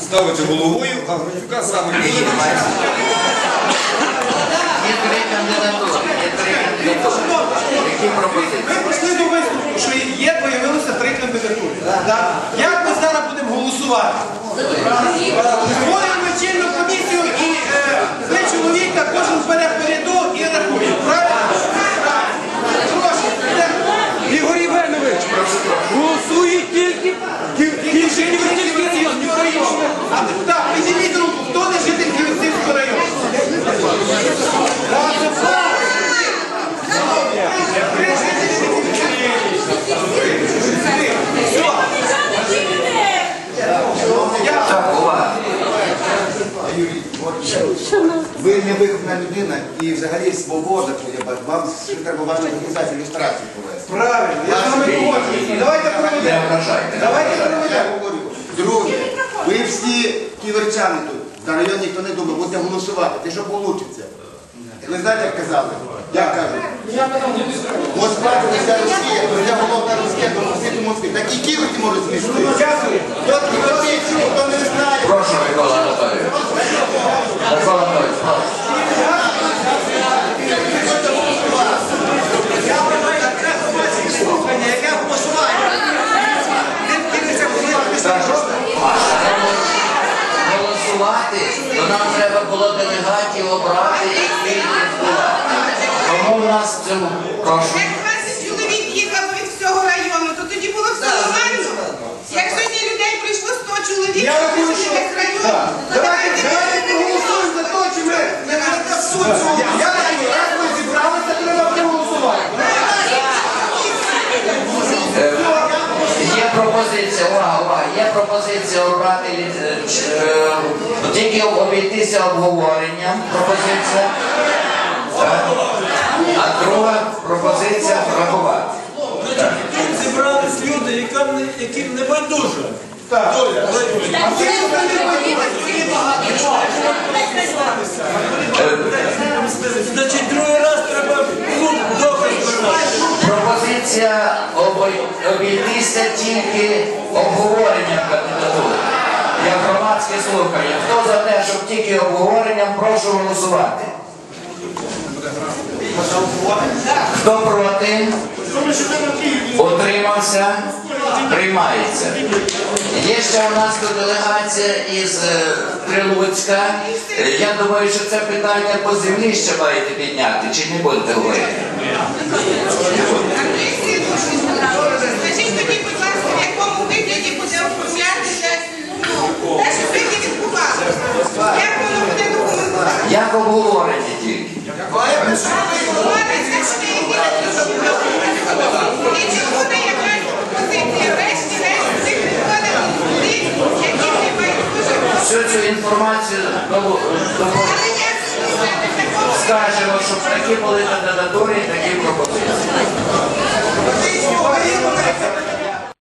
ставити головою, а Грицюка саме лідер. Є три кандидатури. Є три кандидатури. Які пропозиції? Ми прийшли до висновку, що є, появилося три кандидатури. Так? Як ми зараз будемо голосувати? Створюємо чинну комісію і три чоловіка, кожен бере переду і рахує. Правильно? Прошу, йдемо. Ігор Євгенович, голосують тільки ті жителі районів. А так, підніміть руку, хто не житель Київського району? Раз, два. Три жителі Так, увага. Юрій, от ви не вихована людина і взагалі свобода твоя, вам ще треба вашу організацію ілюстрацію провести. Правильно, я з вами погоджуюсь. Давайте проведемо. Давайте Я проведемо. Друге, ви всі ківерчани тут, на район ніхто не думає, будете голосувати, те що вийде. Ви знаєте, як казали? Як кажуть? Москва це вся Росія, то я головна Росія, то світу Москви. Так і ківерці можуть змістити. Дякую. Хто такі чув, хто не знає. Прошу, Микола Анатолійович. Микола Анатолійович, прошу. Слухання, яке голосування? Тим кінцем Так, Маша, голосувати, то нам треба було делегатів обрати і відбувати. Тому в нас в цьому прошу. Як 20 чоловік їхав від всього району, то тоді було все нормально. Як сьогодні людей прийшло 100 чоловік, Я то рахую, прийшли що весь район, так. Давайте, давайте проголосуємо за те, чи ми не будемо суть цього. Я рахую, раз ми зібралися, треба проголосувати. Е, Є пропозиція, увага, увага, є пропозиція обрати е, ч- е, тільки обійтися обговоренням. Пропозиція. Так. А друга пропозиція врахувати. Тут зібрались люди, яким не, яким не байдуже. Так. Доля. А ти що не Е, Значить, другий раз треба ну, доказ. Пропозиція обой- обійтися тільки обговоренням кандидатури. Як громадське слухання. Хто за те, щоб тільки обговоренням, прошу голосувати. Хто проти? Утримався? Приймається. Є ще у нас тут делегація із е, Прилуцька. Я думаю, що це питання по землі ще маєте підняти, чи не будете говорити? Скажіть тоді, будь ласка, в якому вигляді буде оформлятися ну, те, що сьогодні відбувалося. Як воно буде документувати? Як обговорення тільки. Говориться, що є І чи буде якась пропозиція? Врешті-решт цих відходимо люди, які не байдуже. Всю цю інформацію як скажемо, щоб такі були кандидатури такі пропозиції.